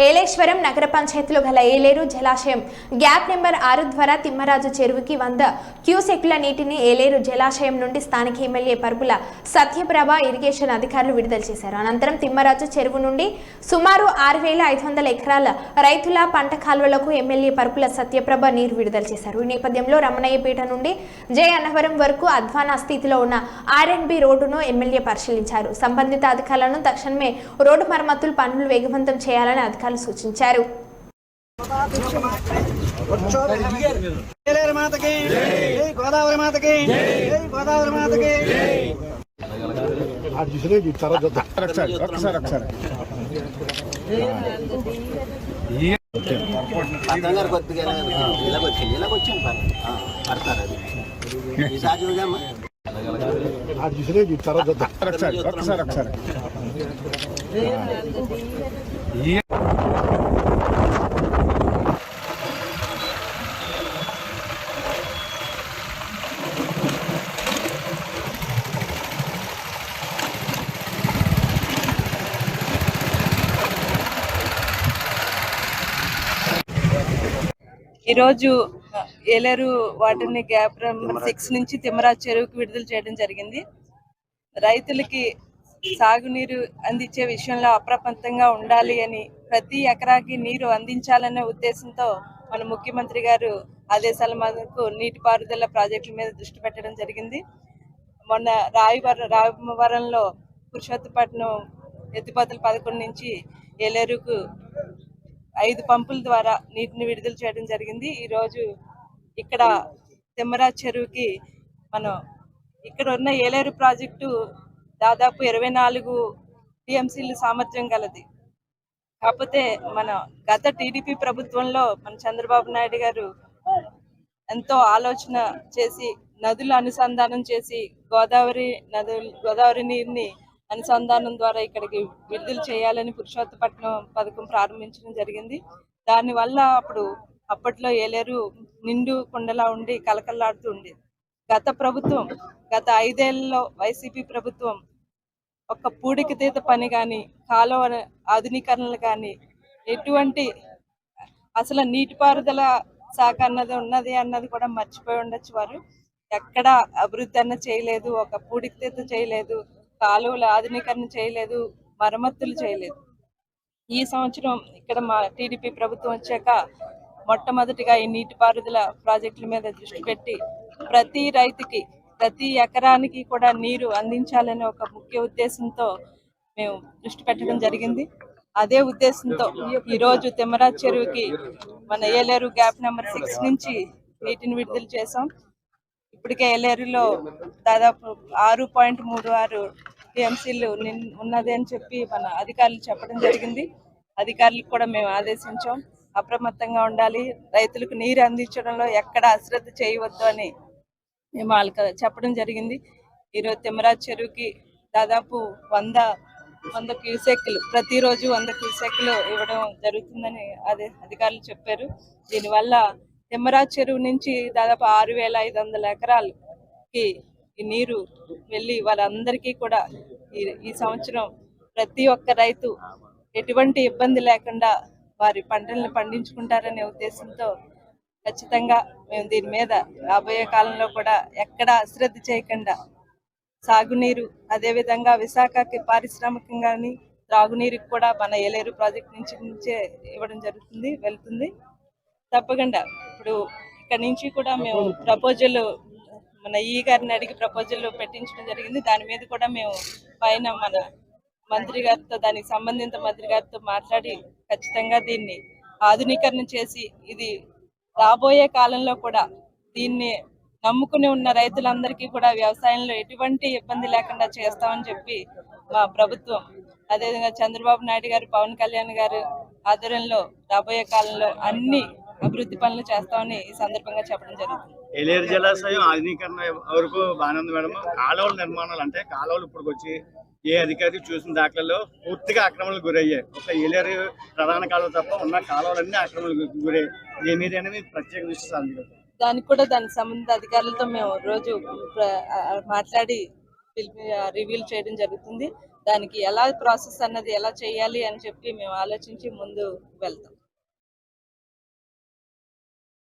ఏలేశ్వరం నగర పంచాయతీలో గల ఏలేరు జలాశయం. గ్యాప్ నెంబర్ ఆరు ద్వారా తిమ్మరాజు చెరువుకి వంద క్యూసెక్ల నీటిని ఏలేరు జలాశయం నుండి స్థానిక ఎమ్మెల్యే పరుపుల సత్యప్రభ ఇరిగేషన్ అధికారులు విడుదల చేశారు. అనంతరం తిమ్మరాజు చెరువు నుండి సుమారు ఆరు వేల ఐదు వందల ఎకరాల రైతుల పంట కాలువలకు ఎమ్మెల్యే పరుపుల సత్యప్రభ నీరు విడుదల చేశారు. ఈ నేపథ్యంలో రమణయ్యపేట నుండి జయ అన్నవరం వరకు అధ్వాన స్థితిలో ఉన్న ఆర్ఎండ్బి రోడ్డును ఎమ్మెల్యే పరిశీలించారు. సంబంధిత అధికారులను తక్షణమే రోడ్డు మరమ్మతులు పనులు వేగవంతం చేయాలని అధికారులు సూచించారు మాతకి జై గోదావరి మాతకి జై గోదావరి మాతకి ఆడు చూసినా ఇది తర్వాత. ఒకసారి ఒకసారి ఒకసారి కంగారు కొద్దిగా ఇలాగ వచ్చింది ఇలాగ వచ్చాం పడతారు అది ఈసారి తర్వాత. ఒకసారి ఒకసారి ఒకసారి ఈరోజు ఏలేరు వాటర్ని గ్యాప్ నెంబర్ సిక్స్ నుంచి తిమ్మరాజ్ చెరువుకి విడుదల చేయడం జరిగింది. రైతులకి సాగునీరు అందించే విషయంలో అప్రమత్తంగా ఉండాలి అని ప్రతి ఎకరాకి నీరు అందించాలనే ఉద్దేశంతో మన ముఖ్యమంత్రి గారు ఆదేశాల మేరకు నీటిపారుదల ప్రాజెక్టుల మీద దృష్టి పెట్టడం జరిగింది. మొన్న రాయవరం రామవరంలో పురుషోత్తపట్నం ఎత్తిపోతల పథకం నుంచి ఏలేరుకు ఐదు పంపుల ద్వారా నీటిని విడుదల చేయడం జరిగింది. ఈరోజు ఇక్కడ తిమ్మరాజ్ చెరువుకి మనం ఇక్కడ ఉన్న ఏలేరు ప్రాజెక్టు దాదాపు ఇరవై నాలుగు టీఎంసీలు సామర్థ్యం గలది. కాకపోతే మన గత టీడీపీ ప్రభుత్వంలో మన చంద్రబాబు నాయుడు గారు ఎంతో ఆలోచన చేసి నదులు అనుసంధానం చేసి గోదావరి నదులు గోదావరి నీరుని అనుసంధానం ద్వారా ఇక్కడికి విడుదల చేయాలని పురుషోత్తపట్నం పథకం ప్రారంభించడం జరిగింది. దానివల్ల అప్పుడు అప్పట్లో ఏలేరు నిండు కుండలా ఉండి కలకల్లాడుతూ ఉండేది. గత ప్రభుత్వం గత ఐదేళ్ళలో వైసీపీ ప్రభుత్వం ఒక పూడికి తీత పని కానీ కాలువ ఆధునీకరణలు కానీ ఎటువంటి అసలు నీటిపారుదల శాఖ అన్నది ఉన్నది అన్నది కూడా మర్చిపోయి ఉండొచ్చు వారు. ఎక్కడ అభివృద్ధి అన్న చేయలేదు ఒక పూడికి తీత చేయలేదు. కాలువల ఆధునీకరణ చేయలేదు మరమ్మతులు చేయలేదు. ఈ సంవత్సరం ఇక్కడ మా టీడీపీ ప్రభుత్వం వచ్చాక మొట్టమొదటిగా ఈ నీటిపారుదల ప్రాజెక్టుల మీద దృష్టి పెట్టి ప్రతి రైతుకి ప్రతి ఎకరానికి కూడా నీరు అందించాలనే ఒక ముఖ్య ఉద్దేశంతో మేము దృష్టి పెట్టడం జరిగింది. అదే ఉద్దేశంతో ఈరోజు తిమ్మరాజ్ చెరువుకి మన ఏలేరు గ్యాప్ నెంబర్ సిక్స్ నుంచి నీటిని విడుదల చేసాం ఇప్పటికే ఏలేరులో దాదాపు ఆరు పాయింట్ మూడు ఆరు టీఎంసీలు ఉన్నది అని చెప్పి మన అధికారులు చెప్పడం జరిగింది. అధికారులకు కూడా మేము ఆదేశించాం. అప్రమత్తంగా ఉండాలి. రైతులకు నీరు అందించడంలో ఎక్కడ అశ్రద్ధ చేయవద్దు అని మేము వాళ్ళకి చెప్పడం జరిగింది. ఈరోజు తిమ్మరాజ్ చెరువుకి దాదాపు వంద వంద క్యూసెక్లు ప్రతిరోజు వంద క్యూసెక్లు ఇవ్వడం జరుగుతుందని అదే అధికారులు చెప్పారు. దీనివల్ల తిమ్మరాజ్ చెరువు నుంచి దాదాపు ఆరు వేల ఐదు వందల ఎకరాలకి ఈ నీరు వెళ్ళి వాళ్ళందరికీ కూడా ఈ ఈ సంవత్సరం ప్రతి ఒక్క రైతు ఎటువంటి ఇబ్బంది లేకుండా వారి పంటలను పండించుకుంటారనే ఉద్దేశంతో ఖచ్చితంగా మేము దీని మీద రాబోయే కాలంలో కూడా ఎక్కడ అశ్రద్ధ చేయకుండా సాగునీరు అదేవిధంగా విశాఖకి పారిశ్రామికంగాని త్రాగునీరుకి కూడా మన ఏలేరు ప్రాజెక్ట్ నుంచి నుంచే ఇవ్వడం జరుగుతుంది వెళ్తుంది. తప్పకుండా ఇప్పుడు ఇక్కడ నుంచి కూడా మేము ప్రపోజల్ మన ఈ గారిని అడిగి ప్రపోజల్ పెట్టించడం జరిగింది. దాని మీద కూడా మేము పైన మన మంత్రి గారితో దానికి సంబంధిత మంత్రి గారితో మాట్లాడి ఖచ్చితంగా దీన్ని ఆధునీకరణ చేసి ఇది రాబోయే కాలంలో కూడా దీన్ని నమ్ముకుని ఉన్న రైతులందరికీ కూడా వ్యవసాయంలో ఎటువంటి ఇబ్బంది లేకుండా చేస్తామని చెప్పి మా ప్రభుత్వం అదేవిధంగా చంద్రబాబు నాయుడు గారు పవన్ కళ్యాణ్ గారు ఆధ్వర్యంలో రాబోయే కాలంలో అన్ని అభివృద్ధి పనులు చేస్తామని ఈ సందర్భంగా చెప్పడం జరుగుతుంది. ఏలేరు జలాశయం ఆధునీకరణ వరకు బాగానే ఉంది మేడం. కాలువల నిర్మాణాలు అంటే కాలువలు ఇప్పటికి వచ్చి ఏ అధికారి చూసిన దాఖలలో పూర్తిగా ఆక్రమణలకు గురయ్యాయి. ఒక ఏలేరు ప్రధాన కాలువ తప్ప ఉన్న కాలువలన్నీ ఆక్రమణలకు గురయ్యాయి. దీని మీద అనేది ప్రత్యేక దృష్టి సాధించారు దానికి కూడా దానికి సంబంధిత అధికారులతో మేము రోజు మాట్లాడి రివ్యూలు చేయడం జరుగుతుంది. దానికి ఎలా ప్రాసెస్ అన్నది ఎలా చేయాలి అని చెప్పి మేము ఆలోచించి ముందు వెళ్తాం.